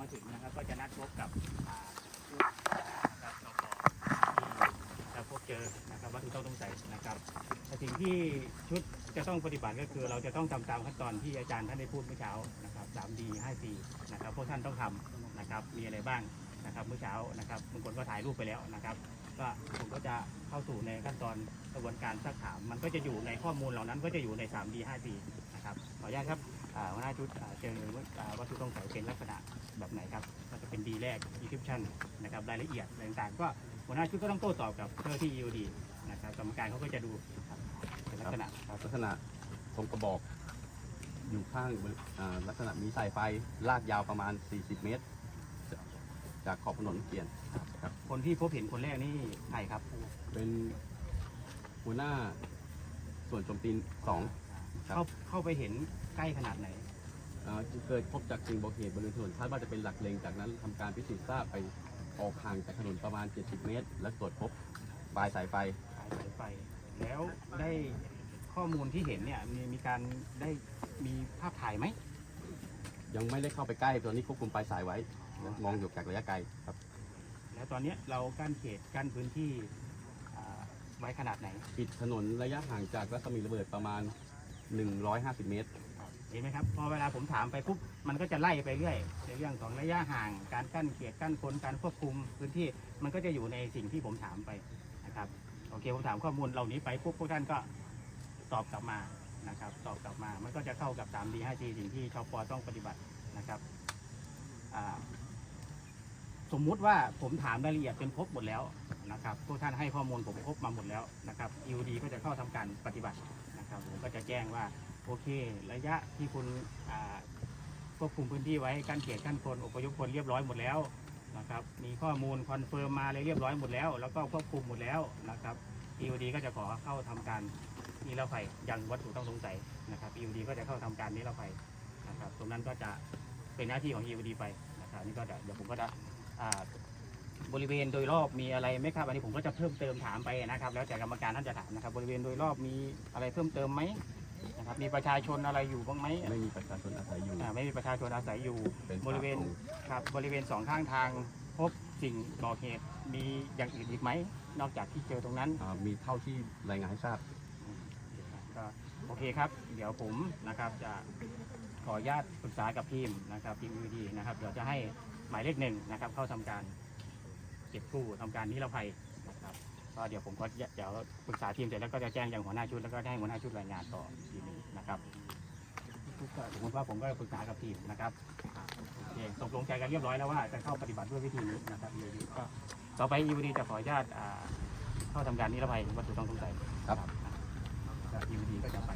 มาถึงนะครับก็จะนัดพบกับผู้นะครับนปที่จะพบเจอนะครับวัตถุต้องสงสัยนะครับแต่สิ่งที่ชุดจะต้องปฏิบัติก็คือ เราจะต้องทำตามขั้นตอนที่อาจารย์ท่านได้พูดเมื่อเช้านะครับ 3D 5C นะครับพวกท่านต้องทำนะครับมีอะไรบ้างนะครับเมื่อเช้านะครับบางคนก็ถ่ายรูปไปแล้วนะครับ ก็ผมก็จะเข้าสู่ในขั้นตอนกระบวนการซักถาม มันก็จะอยู่ในข้อมูลเหล่านั้นก็จะอยู่ใน 3D 5D นะครับขออนุญาตครับอ่าหัวหน้าชุดเจอวัตถุต้องสงสัยเป็นลักษณะ แรก description นะครับรายละเอียดอะไรต่างๆ ก็หัวหน้าชุดก็ต้องโต้ตอบกับเจ้าหน้าที่ EOD นะครับกรรมการเขาก็จะดูครับเป็นลักษณะครับลักษณะทรงกระบอก อยู่ข้างอ่าลักษณะมีสายไฟลากยาวประมาณ 40 เมตร จากจากขอบถนนเกลียนครับ คนที่พบเห็นคนแรกนี่ใครครับเป็นหัวหน้าส่วนโจมตีสองครับเข้าเข้าไปเห็นใกล้ขนาดไหน อ่าเกิดพบจากสิ่งบอกเหตุบริเวณถนนคาดว่าจะเป็นหลักเลงจากนั้นทำการพิสูจน์ทราบไปออกห่างจากถนนประมาณ 70 เมตร และตรวจพบปลายสายไฟ สายสายไฟ แล้วได้ข้อมูลที่เห็นเนี่ยมีมีการได้มีภาพถ่ายไหมยังไม่ได้เข้าไปใกล้ตัวนี้ควบคุมปลายสายไว้ มองอยู่จากระยะไกลครับ แล้วตอนเนี้ยเรากั้นเขตกั้นพื้นที่อ่าไว้ขนาดไหน ปิดถนนระยะห่างจากรัศมีระเบิดประมาณ 150 เมตร เห็นไหมครับพอเวลาผมถามไปปุ๊บมันก็จะไล่ไปเรื่อยในเรื่องของระยะห่าง การกั้นเขตกั้นคนการควบคุมพื้นที่มันก็จะอยู่ในสิ่งที่ผมถามไปนะครับโอเคผมถามข้อมูลเหล่านี้ไปปุ๊บพวกท่านก็ตอบกลับมานะครับตอบกลับมามันก็จะเข้ากับ 3D 5G สิ่งที่ชาวปอต้องปฏิบัตินะครับสมมุติว่าผมถามรายละเอียดจนครบหมดแล้วนะครับพวกท่านให้ข้อมูลผมครบมาหมดแล้วนะครับ EOD ก็จะเข้าทำการปฏิบัตินะครับผมก็จะแจ้งว่า โอเค ระยะที่คุณควบคุมพื้นที่ไว้กั้นเขตกั้นคนอพยพคนเรียบร้อยหมดแล้วนะครับมีข้อมูลคอนเฟิร์มมาเลยเรียบร้อยหมดแล้ว แล้วก็ควบคุมหมดแล้วนะครับ EOD ก็จะขอเข้าทำการนิรภัยยังวัตถุต้องสงสัยนะครับ EOD ก็จะเข้าทำการนิรภัยนะครับตรงนั้นก็จะเป็นหน้าที่ของ EOD ไปนะครับนี่ก็จะเดี๋ยวผมก็จะบริเวณโดยรอบมีอะไรไหมครับอันนี้ผมก็จะเพิ่มเติมถามไปนะครับ แล้วแต่กรรมการท่านจะถามนะครับ บริเวณโดยรอบมีอะไรเพิ่มเติมไหม นะครับมีประชาชนอะไรอยู่บ้างไหมไม่มีประชาชนอาศัยอยู่ อ่าไม่มีประชาชนอาศัยอยู่เป็นบริเวณป่าโปร่ง ครับบริเวณสองข้างทางพบสิ่งก่อเหตุมีอย่างอื่นอีกไหม นอกจากที่เจอตรงนั้น อ่ามีเท่าที่รายงานให้ทราบ ก็โอเคครับ เดี๋ยวผมนะครับจะขออนุญาตปรึกษากับทีมนะครับทีมวีดีนะครับเดี๋ยวจะให้หมายเลขหนึ่งนะครับเข้าทำการเก็บกู้ทำการนิรภัยนะครับ ก็เดี๋ยวผมก็จะเดี๋ยวปรึกษาทีมเสร็จแล้วก็จะแจ้งยังหัวหน้าชุดแล้วก็ให้หัวหน้าชุดรายงานต่ออีกทีหนึงนะครับก็สมมติว่าผมก็ปรึกษากับทีมนะครับอ่าโอเคตกลงใจกันเรียบร้อยแล้วว่าจะเข้าปฏิบัติด้วยวิธีนี้นะครับ EVD ก็ต่อไป EVD จะขออนุญาตอ่าเข้าทำการนิรภัยวัตถุต้องสงสัยครับนะก็ EVD ก็จะไป